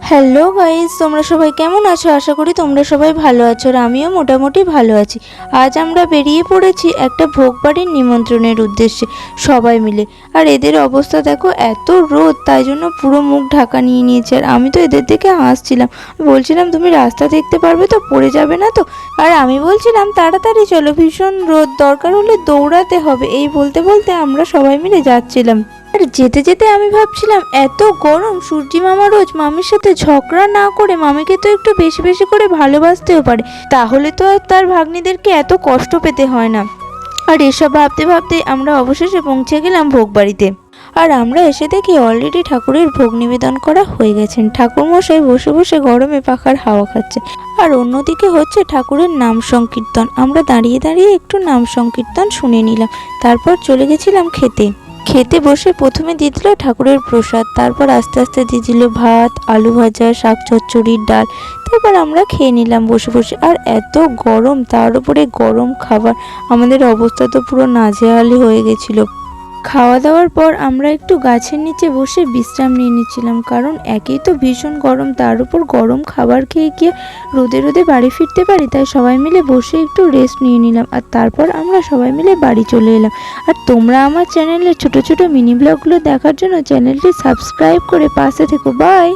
Hello guys তোমরা সবাই কেমন আছো? আশা করি তোমরা সবাই ভালো আছো আর আমিও মোটামুটি ভালো আছি। আজ আমরা বেরিয়ে পড়েছি একটা ভোগ বাড়ির নিমন্ত্রণের উদ্দেশ্যে, সবাই মিলে। আর এদের অবস্থা দেখো, এত রোদ, তাই জন্য পুরো মুখ ঢাকা নিয়ে নিয়েছে। আর আমি তো এদের দিকে হাসছিলাম। বলছিলাম, তুমি রাস্তা দেখতে পারবে তো? পড়ে যাবে না তো? আর আমি বলছিলাম, তাড়াতাড়ি চলো, ভীষণ রোদ, দরকার হলে দৌড়াতে হবে। এই বলতে বলতে আমরা সবাই মিলে যাচ্ছিলাম। আর যেতে যেতে আমি ভাবছিলাম, এত গরম, সূর্যি মামা রোজ মামির সাথে ঝগড়া না করে মামিকে তো একটু বেশি বেশি করে ভালোবাসতেও পারে। তাহলে তো আর তার ভাগ্নিদেরকে এত কষ্ট পেতে হয় না। আর এসব ভাবতে ভাবতে আমরা অবশেষে পৌঁছে গেলাম ভোগবাড়িতে। আর আমরা এসে দেখি অলরেডি ঠাকুরের ভোগ নিবেদন করা হয়ে গেছেন। ঠাকুর মশাই বসে বসে গরমে পাখার হাওয়া খাচ্ছে। আর অন্যদিকে হচ্ছে ঠাকুরের নাম সংকীর্তন। আমরা দাঁড়িয়ে দাঁড়িয়ে একটু নাম সংকীর্তন শুনে নিলাম। তারপর চলে গেছিলাম খেতে। খেতে বসে প্রথমে দিয়ে দিল ঠাকুরের প্রসাদ, তারপর আস্তে আস্তে দিয়ে দিল ভাত, আলু ভাজা, শাক চচ্চড়ির ডাল। তারপর আমরা খেয়ে নিলাম বসে বসে। আর এত গরম, তার উপরে গরম খাবার। আমাদের অবস্থা তো পুরো নাজেহালি হয়ে গেছিল। খাওয়া দাওয়ার পর আমরা একটু গাছের নিচে বসে বিশ্রাম নিয়ে নিচ্ছিলাম, কারণ একেই তো ভীষণ গরম, তার উপর গরম খাবার খেয়ে গিয়ে রোদে রোদে বাড়ি ফিরতে পারি, তাই সবাই মিলে বসে একটু রেস্ট নিয়ে নিলাম, আর তারপর আমরা সবাই মিলে বাড়ি চলে এলাম। আর তোমরা আমার চ্যানেলে ছোট ছোট মিনি ব্লগগুলো দেখার জন্য চ্যানেলটি সাবস্ক্রাইব করে পাশে থেকো বাই